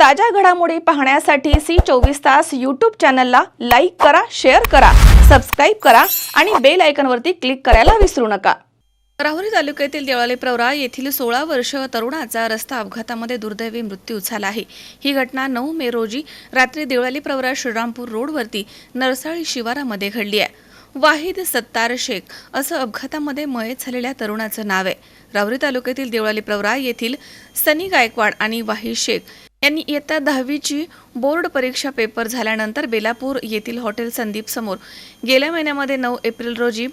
ताज्या घडामोडी पाहण्यासाठी सी चोवीस तास यूट्यूब चॅनलला लाईक करा शेअर करा सबस्क्राईब करा आणि बेल आयकनवरती क्लिक करायला विसरू नका. राहुरी तालुक्यातील देवाली प्रवरा येथील सोळा वर्ष तरुणाचा रस्ता अपघातामध्ये दुर्दैवी मृत्यू झाला आहे. ही घटना नऊ मे रोजी रात्री देवळाली प्रवरा श्रीरामपूर रोडवरती नरसाळी शिवारामध्ये घडली आहे. वाहिद सत्तार शेख असं अपघातामध्ये मयत झालेल्या तरुणाचं नाव आहे. राहुरी तालुक्यातील देवळाली प्रवरा येथील सनी गायकवाड आणि वाहिद शेख यांनी इयत्ता दहावीची बोर्ड परीक्षा पेपर झाल्यानंतर बेलापूर येथील हॉटेल संदीप समोर गेल्या महिन्यामध्ये नऊ एप्रिल रोजी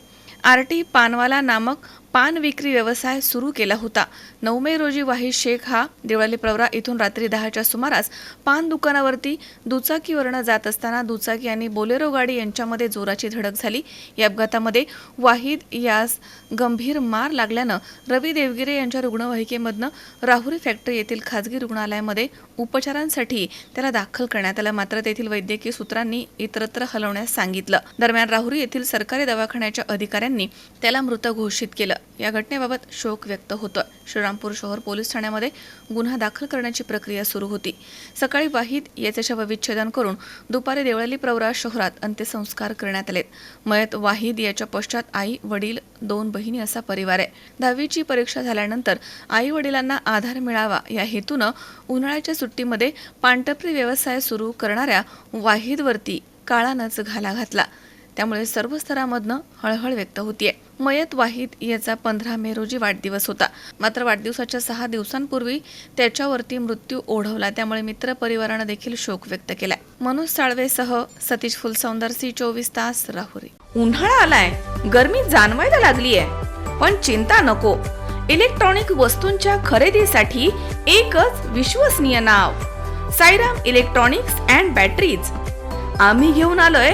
आर टी पानवाला नामक पान विक्री व्यवसाय सुरू केला होता. नऊ मे रोजी वाहिद शेख हा देवळाली प्रवरा इथून रात्री दहाच्या सुमारास पान दुकानावरती दुचाकीवरनं जात असताना दुचाकी आणि बोलेरो गाडी यांच्यामध्ये जोराची धडक झाली. या अपघातामध्ये वाहिद यास गंभीर मार लागल्यानं रवी देवगिरे यांच्या रुग्णवाहिकेमधनं राहुरी फॅक्टरी येथील खाजगी रुग्णालयामध्ये उपचारांसाठी त्याला दाखल करण्यात आलं. मात्र तेथील वैद्यकीय सूत्रांनी इतरत्र हलवण्यास सांगितलं. दरम्यान राहुरी येथील सरकारी दवाखान्याच्या अधिकाऱ्यांनी त्याला मृत घोषित केलं. या घटनेबाबत शोक व्यक्त होतोय. श्रीरामपूर शहर पोलीस ठाण्यामध्ये गुन्हा दाखल करण्याची प्रक्रिया सुरू होती. सकाळी वाहिद याचे शवविच्छेदन करून दुपारी देवळाली प्रवरा शहरात अंत्यसंस्कार करण्यात आले मयत वाहिद याच्या पश्चात आई वडील दोन बहिणी असा परिवार आहे. दहावीची परीक्षा झाल्यानंतर आई वडिलांना आधार मिळावा या हेतूनं उन्हाळ्याच्या सुट्टीमध्ये पानटपरी व्यवसाय सुरू करणाऱ्या वाहिदवरती काळानच घाला घातला. त्यामुळे सर्व स्तरामधनं हळहळ व्यक्त होतीये. मयत वाहिद याचा पंधरा मे रोजी वाढदिवस होता. मात्र वाढदिवसाच्या सहा दिवसांपूर्वी त्याच्यावरती मृत्यू ओढवला. त्यामुळे मित्र परिवारानं देखील शोक व्यक्त केलाय. मनोज साळवेसह सतीश फुलसौंदर सी चोवीस तास राहुरी. उन्हाळा आलाय. गर्मी जाणवायला आहे पण चिंता नको. इलेक्ट्रॉनिक वस्तूंच्या खरेदीसाठी एकच विश्वसनीय नाव. Sairam electronics and batteries. आम्ही घेऊन आलोय